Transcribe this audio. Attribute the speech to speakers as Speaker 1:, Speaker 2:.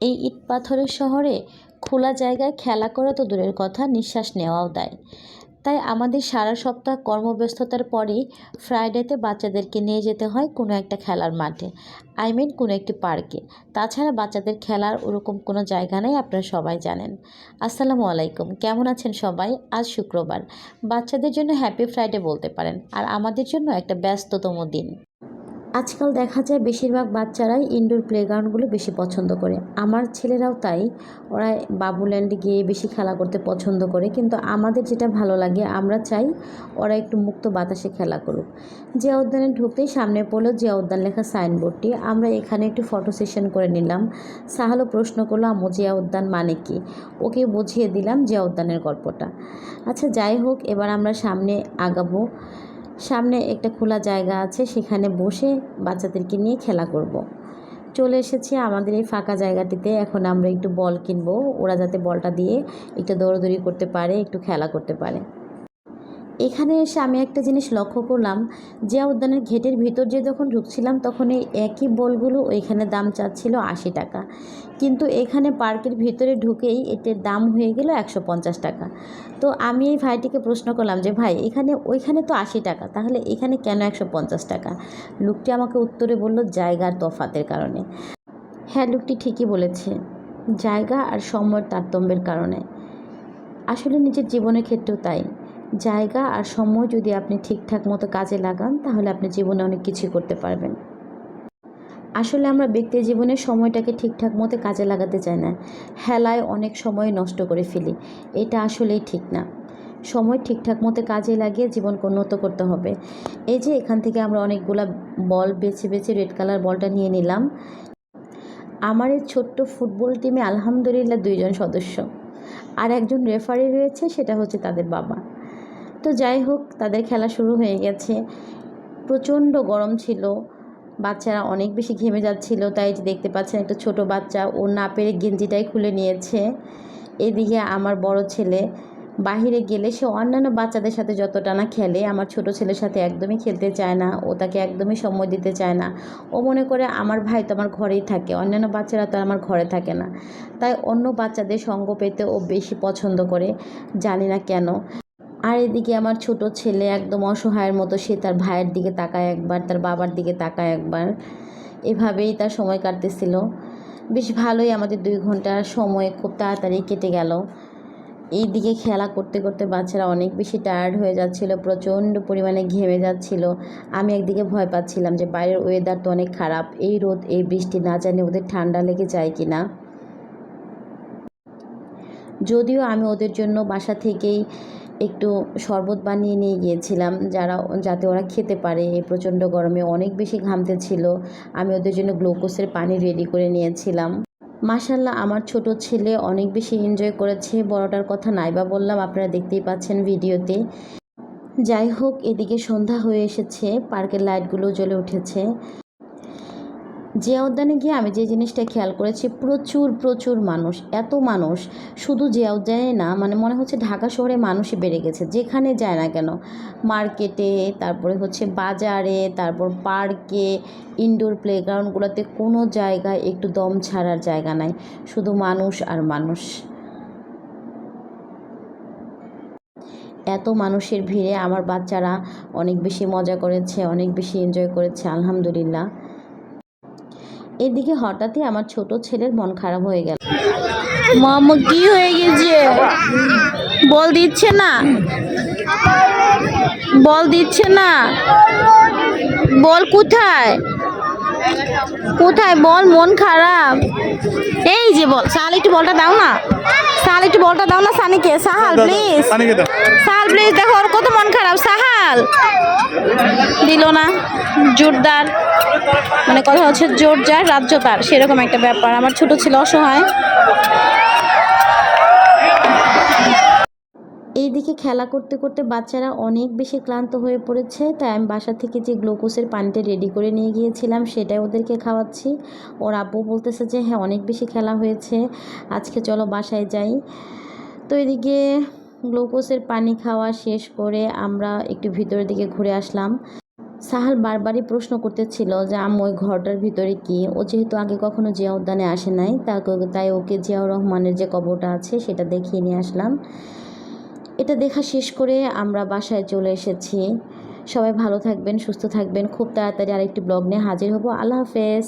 Speaker 1: এই ইট পাথরের শহরে খোলা জায়গায় খেলা করা তো দূরের কথা, নিঃশ্বাস নেওয়াও দেয়। তাই আমাদের সারা সপ্তাহ কর্মব্যস্ততার পরেই ফ্রাইডেতে বাচ্চাদেরকে নিয়ে যেতে হয় কোনো একটা খেলার মাঠে, আই মিন কোনো একটি পার্কে। তাছাড়া বাচ্চাদের খেলার ওরকম কোনো জায়গা নেই, আপনারা সবাই জানেন। আসসালামু আলাইকুম, কেমন আছেন সবাই? আজ শুক্রবার। বাচ্চাদের জন্য হ্যাপি ফ্রাইডে বলতে পারেন, আর আমাদের জন্য একটা ব্যস্ততম দিন। আজকাল দেখা যায় বেশিরভাগ বাচ্চারাই ইনডোর প্লেগ্রাউন্ডগুলো বেশি পছন্দ করে। আমার ছেলেরাও তাই। ওরা বাবুল্যান্ডে গিয়ে বেশি খেলা করতে পছন্দ করে। কিন্তু আমাদের যেটা ভালো লাগে, আমরা চাই ওরা একটু মুক্ত বাতাসে খেলা করুক। জিয়া উদ্যানে ঢুকতেই সামনে পড়ল জিয়া উদ্যান লেখা সাইনবোর্ডটি। আমরা এখানে একটু ফটো সেশন করে নিলাম। সাহালো প্রশ্ন করল, আম্মু জিয়া উদ্যান মানে কি? ওকে বুঝিয়ে দিলাম জিয়া উদ্যানের গল্পটা। আচ্ছা যাই হোক, এবার আমরা সামনে আগাবো। সামনে একটা খোলা জায়গা আছে, সেখানে বসে বাচ্চাদেরকে নিয়ে খেলা করব। চলে এসেছি আমাদের এই ফাঁকা জায়গাটিতে। এখন আমরা একটু বল কিনবো। ওরা যাতে বলটা দিয়ে একটু দৌড়দৌড়ি করতে পারে, একটু খেলা করতে পারে। এখানে এসে আমি একটা জিনিস লক্ষ্য করলাম, জিয়া উদ্যানের ঘেটের ভিতর যে যখন ঢুকছিলাম তখন এই একই বলগুলো ওইখানে দাম চাচ্ছিল আশি টাকা। কিন্তু এখানে পার্কের ভিতরে ঢুকেই এটার দাম হয়ে গেল একশো পঞ্চাশ টাকা। তো আমি এই ভাইটিকে প্রশ্ন করলাম যে, ভাই, এখানে, ওইখানে তো আশি টাকা, তাহলে এখানে কেন একশো পঞ্চাশ টাকা? লোকটি আমাকে উত্তরে বলল, জায়গার তফাতের কারণে। হ্যাঁ লোকটি ঠিকই বলেছে, জায়গা আর সময়ের তারতম্যের কারণে। আসলে নিজের জীবনের ক্ষেত্রেও তাই। জায়গা আর সময় যদি আপনি ঠিকঠাক মতো কাজে লাগান, তাহলে আপনি জীবনে অনেক কিছু করতে পারবেন। আসলে আমরা ব্যক্তি জীবনে সময়টাকে ঠিকঠাক মতো কাজে লাগাতে চাই না। হেলায় অনেক সময় নষ্ট করে ফেলি। এটা আসলেই ঠিক না। সময় ঠিকঠাক মতো কাজে লাগিয়ে জীবনকে উন্নত করতে হবে। এই যে, এখান থেকে আমরা অনেকগুলা বল বেছে বেছে রেড কালার বলটা নিয়ে নিলাম। আমার এই ছোট্ট ফুটবল টিমে আলহামদুলিল্লাহ দুইজন সদস্য। আর একজন রেফারি রয়েছে, সেটা হচ্ছে তাদের বাবা। তো যাই হোক, তাদের খেলা শুরু হয়ে গেছে। প্রচণ্ড গরম ছিল। বাচ্চারা অনেক বেশি ঘেমে যাচ্ছিল, তাই যে দেখতে পাচ্ছেন একটা ছোট বাচ্চা, ও না পেরে গেঞ্জিটাই খুলে নিয়েছে। এদিকে আমার বড় ছেলে, বাহিরে গেলে সে অন্যান্য বাচ্চাদের সাথে যতটা না খেলে, আমার ছোট ছেলের সাথে একদমই খেলতে চায় না, ও তাকে একদমই সময় দিতে চায় না। ও মনে করে আমার ভাই তো আমার ঘরেই থাকে, অন্যান্য বাচ্চারা তো আমার ঘরে থাকে না। তাই অন্য বাচ্চাদের সঙ্গ পেতে ও বেশি পছন্দ করে, জানি না কেন। আর এদিকে আমার ছোট ছেলে একদম অসহায়ের মতো, সে তার ভাইয়ের দিকে তাকায় একবার, তার বাবার দিকে তাকায় একবার। এভাবেই তার সময় কাটতেছিল। বেশ ভালোই আমাদের দুই ঘণ্টার সময় খুব তাড়াতাড়ি কেটে গেল। এই দিকে খেলা করতে করতে বাচ্চারা অনেক বেশি টায়ার্ড হয়ে যাচ্ছিল, প্রচণ্ড পরিমাণে ঘেমে যাচ্ছিল। আমি একদিকে ভয় পাচ্ছিলাম যে বাইরের ওয়েদার তো অনেক খারাপ, এই রোদ, এই বৃষ্টি না জানি ওদের ঠান্ডা লেগে যায় কি না যদিও আমি ওদের জন্য বাসা থেকেই একটু শরবত বানিয়ে নিয়ে গিয়েছিলাম, যারা, যাতে ওরা খেতে পারে। এই প্রচণ্ড গরমে অনেক বেশি ঘামতে ছিল। আমি ওদের জন্য গ্লুকোজের পানি রেডি করে নিয়েছিলাম। মাসাল্লাহ আমার ছোট ছেলে অনেক বেশি এনজয় করেছে, বড়টার কথা নাইবা বললাম, আপনারা দেখতেই পাচ্ছেন ভিডিওতে। যাই হোক, এদিকে সন্ধ্যা হয়ে এসেছে, পার্কের লাইটগুলো জ্বলে উঠেছে। জিয়া উদ্যানে গিয়ে আমি যে জিনিসটা খেয়াল করেছি, প্রচুর প্রচুর মানুষ, এত মানুষ। শুধু জিয়া উদ্যানে না মানে মনে হচ্ছে ঢাকা শহরে মানুষই বেড়ে গেছে, যেখানে যায় না কেন। মার্কেটে, তারপরে হচ্ছে বাজারে, তারপর পার্কে ইনডোর প্লেগ্রাউন্ডগুলোতে কোনো জায়গায় একটু দম ছাড়ার জায়গা নাই, শুধু মানুষ আর মানুষ। এত মানুষের ভিড়ে আমার বাচ্চারা অনেক বেশি মজা করেছে, অনেক বেশি এনজয় করেছে, আলহামদুলিল্লাহ। এদিকে হঠাৎই আমার ছোট ছেলের মন খারাপ হয়ে গেল। মামা কি হয়ে গেছে? বল দিচ্ছে না। বল দিচ্ছে না। বল কোথায়? কোথায়? বল মন খারাপ। এই যে বল সাহাল একটু বলটা দাও না। সাহাল একটু বলটা দাও না সানিকে। সাহাল প্লিজ সাহাল প্লিজ দেখো ওর কত মন খারাপ। সাহাল! দিল না। জোরদার। মানে কথা হচ্ছে জোর যার রাজ্য তার সেরকম একটা ব্যাপার। আমার ছোট ছিল অসহায়। এইদিকে খেলা করতে করতে বাচ্চারা অনেক বেশি ক্লান্ত হয়ে পড়েছে, তাই আমি বাসা থেকে যে গ্লুকোজের পানিটা রেডি করে নিয়ে গিয়েছিলাম, সেটাই ওদেরকে খাওয়াচ্ছি। ওর আব্বু বলতেছে যে হ্যাঁ অনেক বেশি খেলা হয়েছে, আজকে চলো বাসায় যাই। তো এদিকে গ্লুকোজের পানি খাওয়া শেষ করে আমরা একটু ভিতরের দিকে ঘুরে আসলাম। সাহাল বারবারই প্রশ্ন করতেছিল যে, আম্মু, ওই ঘরটার ভিতরে কি? ও যেহেতু আগে কখনো জিয়া উদ্যানে আসে নাই তাই ওকে জিয়াউর রহমানের যে কবরটা আছে সেটা দেখিয়ে নিয়ে আসলাম। এটা দেখা শেষ করে আমরা বাসায় চলে এসেছি। সবাই ভালো থাকবেন, সুস্থ থাকবেন। খুব তাড়াতাড়ি আরেকটি ব্লগ নিয়ে হাজির হব। আল্লাহ হাফেজ।